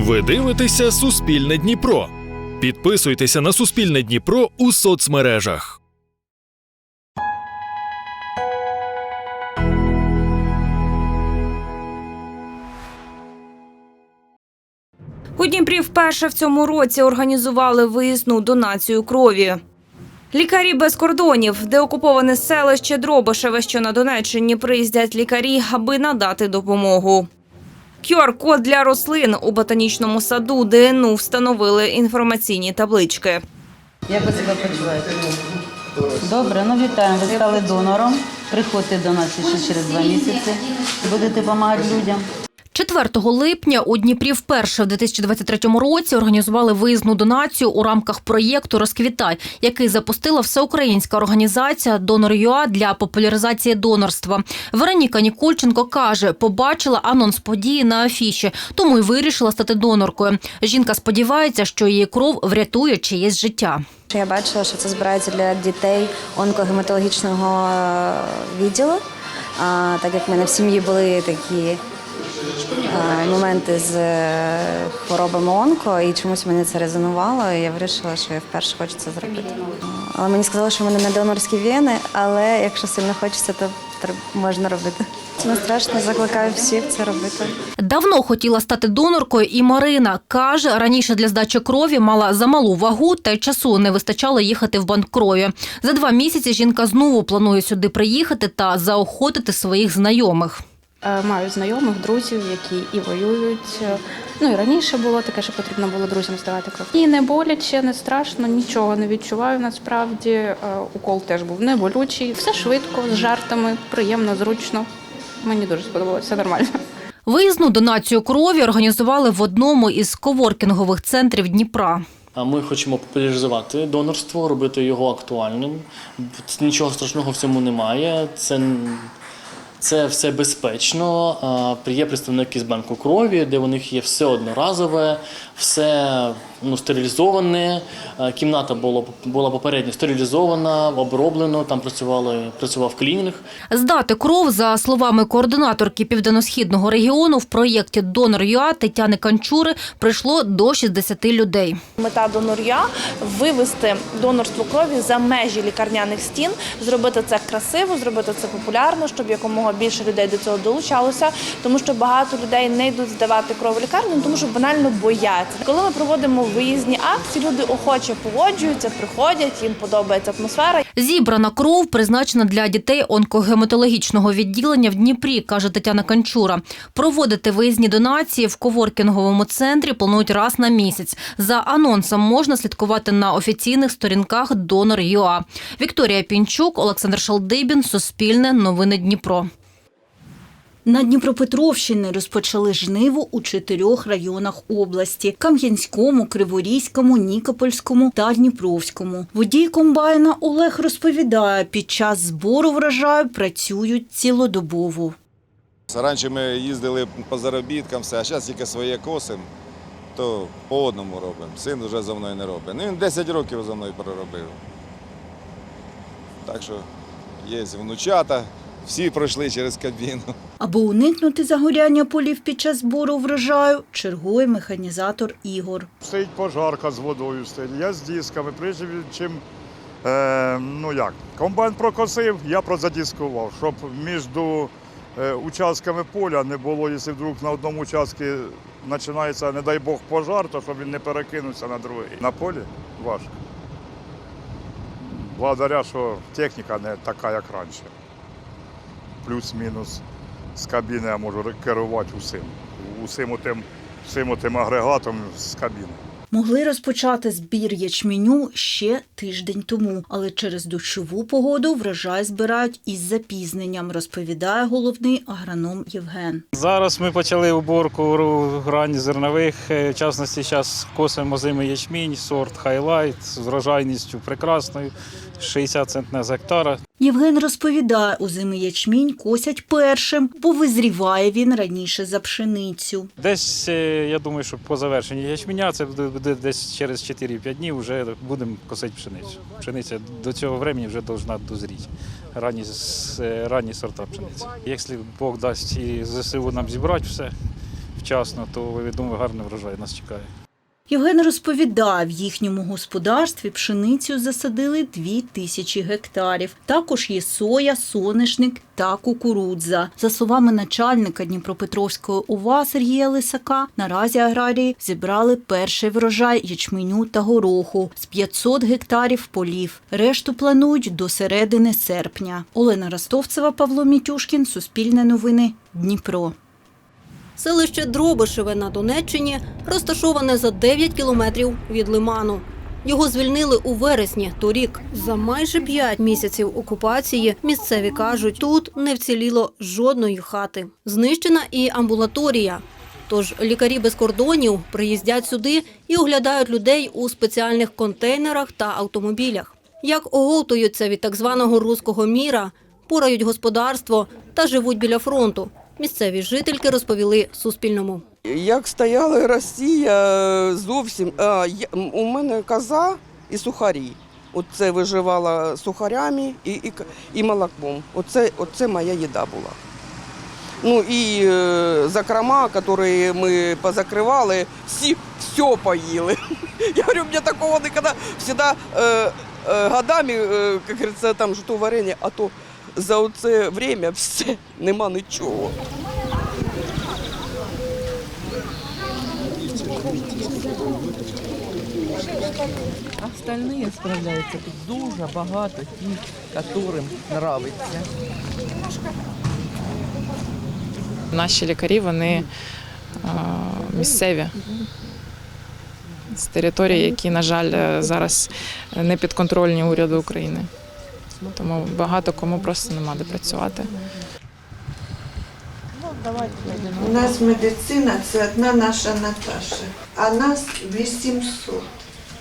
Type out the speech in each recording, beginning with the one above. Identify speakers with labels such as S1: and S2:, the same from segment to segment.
S1: Ви дивитеся Суспільне Дніпро. Підписуйтеся на Суспільне Дніпро у соцмережах.
S2: У Дніпрі вперше в цьому році організували виїзну донацію крові. Лікарі без кордонів, де окуповане селище Дробишеве, що на Донеччині приїздять лікарі, аби надати допомогу. QR-код для рослин у ботанічному саду ДНУ встановили інформаційні таблички.
S3: Як ви себе почуваєте? Добре, ну вітаємо. Ви стали донором. Приходьте до нас ще через два місяці. Будете допомагати людям.
S4: 4 липня у Дніпрі вперше в 2023 році організували виїзну донацію у рамках проєкту Розквітай, який запустила всеукраїнська організація Донор.ЮА для популяризації донорства. Вероніка Нікольченко каже, побачила анонс події на афіші, тому й вирішила стати доноркою. Жінка сподівається, що її кров врятує чиєсь життя.
S5: Я бачила, що це збирається для дітей онкогематологічного е, відділу. Так як в мене в сім'ї були такі моменти з е, хворобами онко, і чомусь мене це резонувало, і я вирішила, що я вперше хочу це зробити. Але мені сказали, що в мене не донорські вени, але якщо сильно хочеться, то можна робити. Не страшно, закликаю всіх це робити.
S4: Давно хотіла стати доноркою і Марина. Каже, раніше для здачі крові мала замалу вагу та й часу не вистачало їхати в банк крові. За два місяці жінка знову планує сюди приїхати та заохотити своїх знайомих.
S6: Е, Маю знайомих, друзів, які і воюють. Е, Ну і раніше було таке, що потрібно було друзям здавати кров. І не боляче, не страшно, нічого не відчуваю насправді. Е, Укол теж був не болючий. Все швидко, з жартами, приємно, зручно. Мені дуже сподобалося, все нормально.
S4: Виїзну донацію крові організували в одному із коворкінгових центрів Дніпра.
S7: А ми хочемо популяризувати донорство, робити його актуальним. Нічого страшного в цьому немає. Це, це все безпечно. Є представники з банку крові, де у них є все одноразове, все ну, стерилізоване. Кімната була, була попередньо стерилізована, оброблено. Там працювали, працював клінінг.
S4: Здати кров, за словами координаторки південно-східного регіону, в проєкті Донор.ЮА Тетяни Канчури прийшло до 60 людей.
S8: Мета донор'я вивести донорство крові за межі лікарняних стін, зробити це красиво, зробити це популярно, щоб якомога більше людей до цього долучалося, тому що багато людей не йдуть здавати кров в лікарню, тому що банально бояться. Коли ми проводимо виїзні акції, люди охоче погоджуються, приходять, їм подобається атмосфера.
S4: Зібрана кров призначена для дітей онкогематологічного відділення в Дніпрі, каже Тетяна Канчура. Проводити виїзні донації в коворкінговому центрі планують раз на місяць. За анонсом можна слідкувати на офіційних сторінках Донор.ЮА. Вікторія Пінчук, Олександр Шалдибін, Суспільне, Новини Дніпро.
S9: На Дніпропетровщині розпочали жниво у чотирьох районах області: Кам'янському, Криворізькому, Нікопольському та Дніпровському. Водій комбайна Олег розповідає, під час збору врожаю працюють цілодобово.
S10: Раніше ми їздили по заробіткам, все, а зараз тільки своє косимо, то по одному робимо. Син вже за мною не робить. Ну, він 10 років за мною проробив. Так що є внучата, всі пройшли через кабіну.
S9: Аби уникнути загоряння полів під час збору врожаю, чергує механізатор Ігор.
S11: Стоїть пожарка з водою, стоїть. Я з дисками. Прежде чим е, ну як, комбайн прокосив, я прозадіскував, щоб між е, участками поля не було, якщо вдруг на одному участку починається, не дай Бог, пожар, то щоб він не перекинувся на другий. На полі важко. Благодаря, що техніка не така, як раніше. Плюс-мінус з кабіни я можу керувати усім. Усім тим, всім тим агрегатом з кабіни.
S9: Могли розпочати збір ячменю ще тиждень тому, але через дощову погоду врожай збирають із запізненням, розповідає головний агроном Євген.
S12: Зараз ми почали уборку грані зернових. Е, В частності зараз косимо зими ячмінь, сорт хайлайт з врожайністю прекрасною, 60 центнер з гектара.
S9: Євген розповідає, у зими ячмінь косять першим, бо визріває він раніше за пшеницю.
S12: Десь, е, я думаю, що по завершенні ячменя, це буде буде десь через 4-5 днів вже будемо косити пшеницю. Пшениця до цього времени вже повинна дозріти. Ранні, е, ранні сорта пшениці. Якщо Бог дасть і ЗСУ нам зібрати все, вчасно, то я думаю, гарний врожай нас чекає.
S9: Євген розповідає, в їхньому господарстві пшеницю засадили дві тисячі гектарів. Також є соя, соняшник та кукурудза. За словами начальника Дніпропетровської ОВА Сергія Лисака, наразі аграрії зібрали перший врожай ячменю та гороху з 500 гектарів полів. Решту планують до середини серпня. Олена Ростовцева, Павло Мітюшкін, Суспільне новини, Дніпро.
S13: Селище Дробишеве на Донеччині розташоване за 9 кілометрів від Лиману. Його звільнили у вересні торік. За майже 5 місяців окупації місцеві кажуть, тут не вціліло жодної хати. Знищена і амбулаторія. Тож лікарі без кордонів приїздять сюди і оглядають людей у спеціальних контейнерах та автомобілях. Як оговтуються від так званого руського міра, порають господарство та живуть біля фронту. Місцеві жительки розповіли Суспільному.
S14: Як стояла Росія зовсім. А, я- у мене коза і сухарі. Оце виживала сухарями і, і, і молоком. Оце, оце моя їда була. Ну і е, закрома, які ми позакривали, всі все поїли. Я говорю, мені такого ніколи. Всегда е, е, годами, е, як говориться, там ж то варення, а то за оце время все, нема нічого.
S15: Остальные справляються. Тут дуже багато тих, яким подобається.
S16: Наші лікарі вони е, місцеві з території, які, на жаль, е, зараз не підконтрольні уряду України. Тому багато кому просто нема де працювати.
S17: У нас медицина це одна наша Наташа, а нас 800.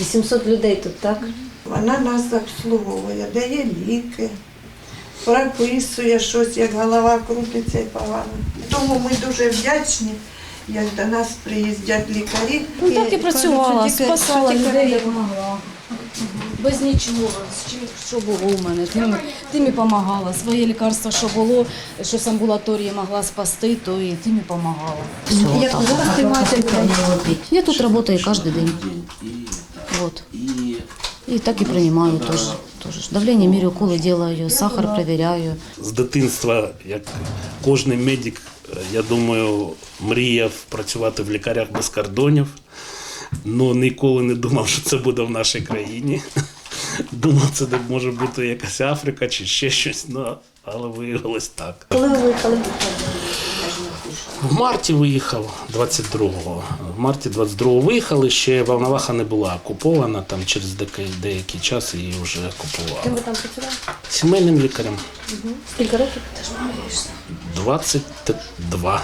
S13: 800 людей тут, так?
S17: Вона нас обслуговує, дає ліки, прописує щось, як голова крутиться і погано. Тому ми дуже вдячні, як до нас приїздять лікарі.
S18: Ну так і працювала,
S17: кажуть, що тільки-
S18: спасала
S17: що тільки
S18: людей,
S17: ради
S18: як могла. Без нічого, з чим- що було у мене. Тим, тим і допомагала. Своє лікарство, що було, що з амбулаторії могла спасти, то і тим і допомагала.
S17: Як зараз приймаєте
S18: Я тут працюю кожен день. Вот. І так і приймаю теж. теж. Давлення мірю, уколи делаю, сахар перевіряю.
S19: з дитинства, як кожен медик, е, я думаю, мріяв працювати в лікарях без кордонів. Але ніколи не думав, що це буде в нашій країні. Думав, це може бути якась Африка чи ще щось, ну, але виявилось так.
S17: Коли ви виїхали?
S19: В марті виїхав 22-го. В марті 22-го виїхали, ще Волноваха не була окупована, там через деякий, час її вже окупували.
S18: Ким ви там працювали?
S19: Сімейним лікарем
S18: Скільки років?
S19: 22.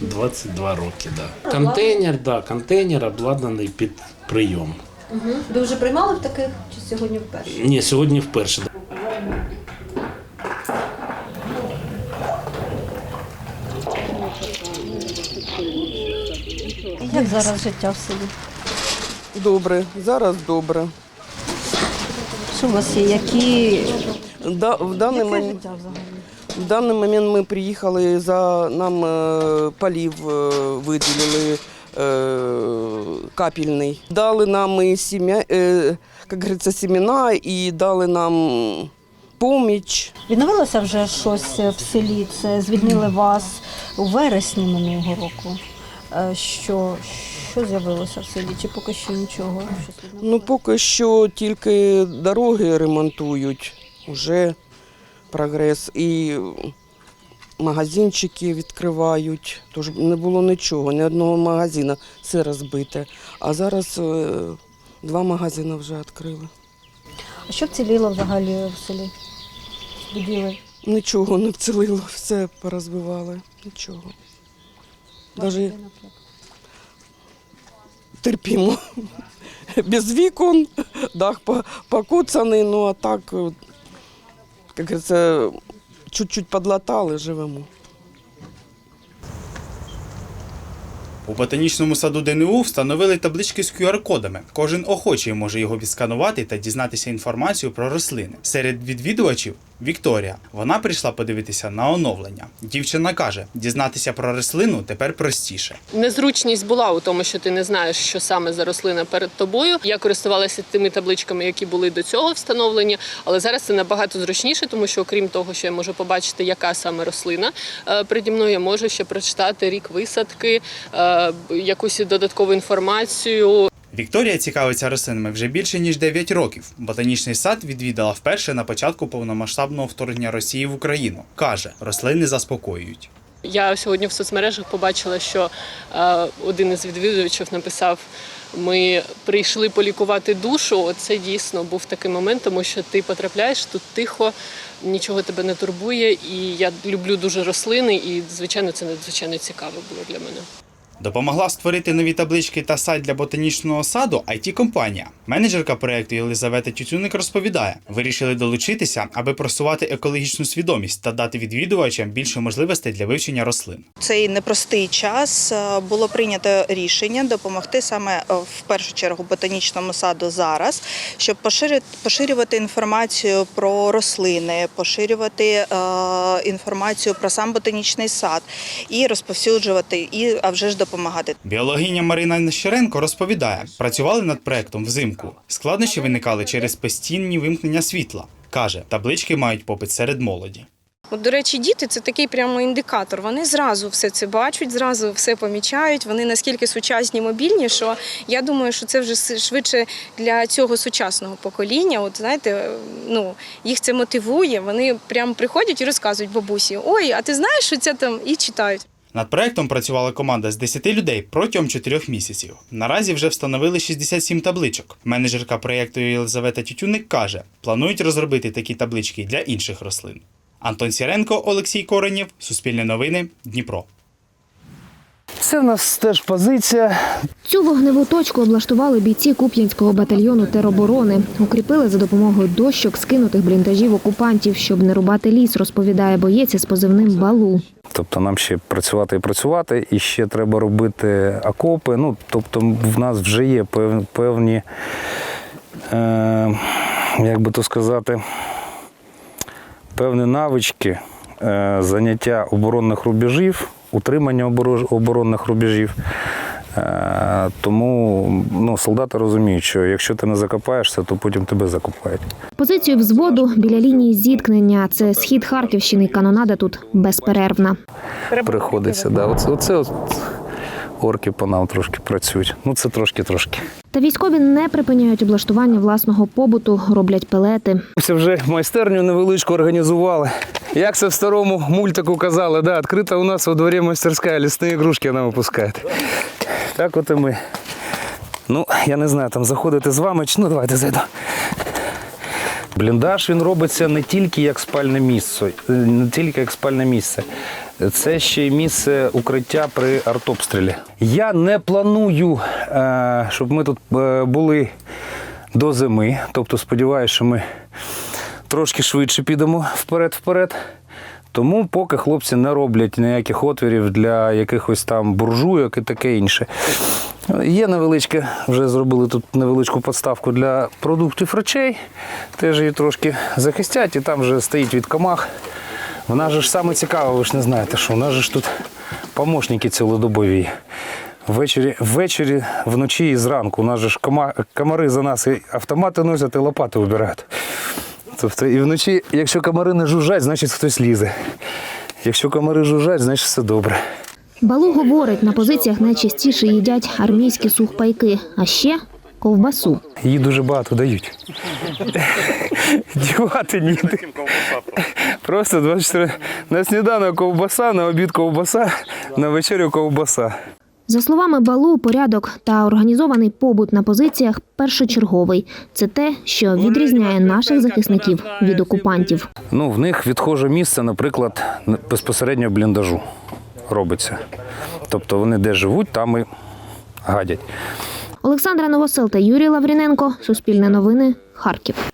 S19: 22 роки, да. Контейнер, да, контейнер обладнаний під прийом.
S13: Ви вже приймали в таких чи сьогодні вперше?
S19: Ні, сьогодні вперше.
S13: Як зараз життя в селі?
S14: Добре, зараз добре.
S13: Що у вас є? Які
S14: Да, в даний
S13: Яке
S14: момент.
S13: життя взагалі?
S14: В даний момент ми приїхали за нам е, полів е, виділили е, капельний. Дали нам і сім'я, як говориться, семена і дали нам поміч.
S13: Відновилося вже щось в селі. Це звільнили вас у вересні минулого року. Е, Що, що з'явилося в селі? Чи поки що нічого?
S14: Ну, поки що тільки дороги ремонтують, вже прогрес. І магазинчики відкривають. Тож не було нічого, ні одного магазину, все розбите. А зараз е, два магазини вже відкрили.
S13: А що вціліло взагалі в селі? З будівель?
S14: Нічого не вцілило, все порозбивали. Нічого. Даже терпімо. Без вікон, дах по- покоцаний, ну а так, як це чуть-чуть подлатали, живемо.
S20: У ботанічному саду ДНУ встановили таблички з QR-кодами. Кожен охочий може його відсканувати та дізнатися інформацію про рослини. Серед відвідувачів Вікторія. Вона прийшла подивитися на оновлення. Дівчина каже, дізнатися про рослину тепер простіше.
S21: Незручність була у тому, що ти не знаєш, що саме за рослина перед тобою. Я користувалася тими табличками, які були до цього встановлені, але зараз це набагато зручніше, тому що окрім того, що я можу побачити, яка саме рослина е, переді мною, я можу ще прочитати рік висадки, е, якусь додаткову інформацію.
S20: Вікторія цікавиться рослинами вже більше ніж 9 років. Ботанічний сад відвідала вперше на початку повномасштабного вторгнення Росії в Україну. каже, рослини заспокоюють.
S21: Я сьогодні в соцмережах побачила, що е, один із відвідувачів написав: ми прийшли полікувати душу. Оце дійсно був такий момент, тому що ти потрапляєш тут тихо, нічого тебе не турбує. І я люблю дуже рослини, і звичайно, це надзвичайно цікаво було для мене.
S20: Допомогла створити нові таблички та сайт для ботанічного саду it компанія Менеджерка проекту Єлизавета Тютюник розповідає: вирішили долучитися, аби просувати екологічну свідомість та дати відвідувачам більше можливостей для вивчення рослин.
S22: цей непростий час е, було прийнято рішення допомогти саме е, в першу чергу ботанічному саду зараз, щоб поширювати інформацію про рослини, поширювати е, інформацію про сам ботанічний сад і розповсюджувати, і а вже ж допомагати.
S20: Біологиня Марина Нещеренко розповідає, працювали над проектом взимку. Складнощі виникали через постійні вимкнення світла. каже, таблички мають попит серед молоді.
S23: От, до речі, діти це такий прямо індикатор. Вони зразу все це бачать, зразу все помічають. Вони наскільки сучасні, мобільні, що я думаю, що це вже швидше для цього сучасного покоління. От знаєте, ну їх це мотивує. Вони прямо приходять і розказують бабусі: Ой, а ти знаєш, що це там і читають.
S20: Над проектом працювала команда з 10 людей протягом 4 місяців. Наразі вже встановили 67 табличок. Менеджерка проєкту Єлизавета Тютюник каже, планують розробити такі таблички для інших рослин. Антон Сіренко, Олексій Коренєв, Суспільне новини, Дніпро.
S24: Це в нас теж позиція.
S25: Цю вогневу точку облаштували бійці Куп'янського батальйону тероборони. Укріпили за допомогою дощок скинутих бліндажів окупантів, щоб не рубати ліс, розповідає боєць із позивним Балу.
S24: Тобто нам ще працювати і працювати, і ще треба робити окопи. Ну, тобто в нас вже є певні, е, як би то сказати, певні навички е, заняття оборонних рубежів, утримання оборо- оборонних рубежів. Е, тому ну, солдати розуміють, що якщо ти не закопаєшся, то потім тебе закопають.
S25: Позицію взводу біля лінії зіткнення. Це схід Харківщини. Канонада тут безперервна.
S24: Приходиться. Да. Оце, оце от орки по нам трошки працюють. Ну це трошки-трошки.
S25: Та військові не припиняють облаштування власного побуту, роблять пелети.
S24: Це вже майстерню невеличку організували. Як це в старому мультику казали, да, відкрита у нас во дворі майстерська, лісні ігрушки нам випускають. Так от і ми. Ну, я не знаю, там заходити з вами, чи ну давайте зайду. Бліндаж він робиться не тільки як спальне місце, е, не тільки як спальне місце. Це ще й місце укриття при артобстрілі. Я не планую, е, щоб ми тут е, були до зими. Тобто сподіваюся, що ми трошки швидше підемо вперед-вперед. Тому поки хлопці не роблять ніяких отвірів для якихось там буржуйок і таке інше. Є невеличке, вже зробили тут невеличку подставку для продуктів речей. Теж її трошки захистять, і там вже стоїть від комах. Вона же ж саме цікаве, ви ж не знаєте, що у нас же ж тут помощники цілодобові. Ввечері, ввечері, вночі і зранку. У нас же ж кома, комари за нас і автомати носять, і лопати вибирають. Тобто і вночі, якщо комари не жужжать, значить хтось лізе. Якщо комари жужжать, значить все добре.
S25: Балу говорить, на позиціях найчастіше їдять армійські сухпайки, а ще ковбасу.
S24: Її дуже багато дають. Дівати ніде. Просто 24 на сніданок ковбаса, на обід ковбаса, на вечерю ковбаса.
S25: За словами Балу, порядок та організований побут на позиціях першочерговий. Це те, що відрізняє наших захисників від окупантів.
S24: Ну, в них відхоже місце, наприклад, безпосередньо бліндажу робиться. Тобто вони де живуть, там і гадять.
S25: Олександра Новосел та Юрій Лавріненко. Суспільне новини. Харків.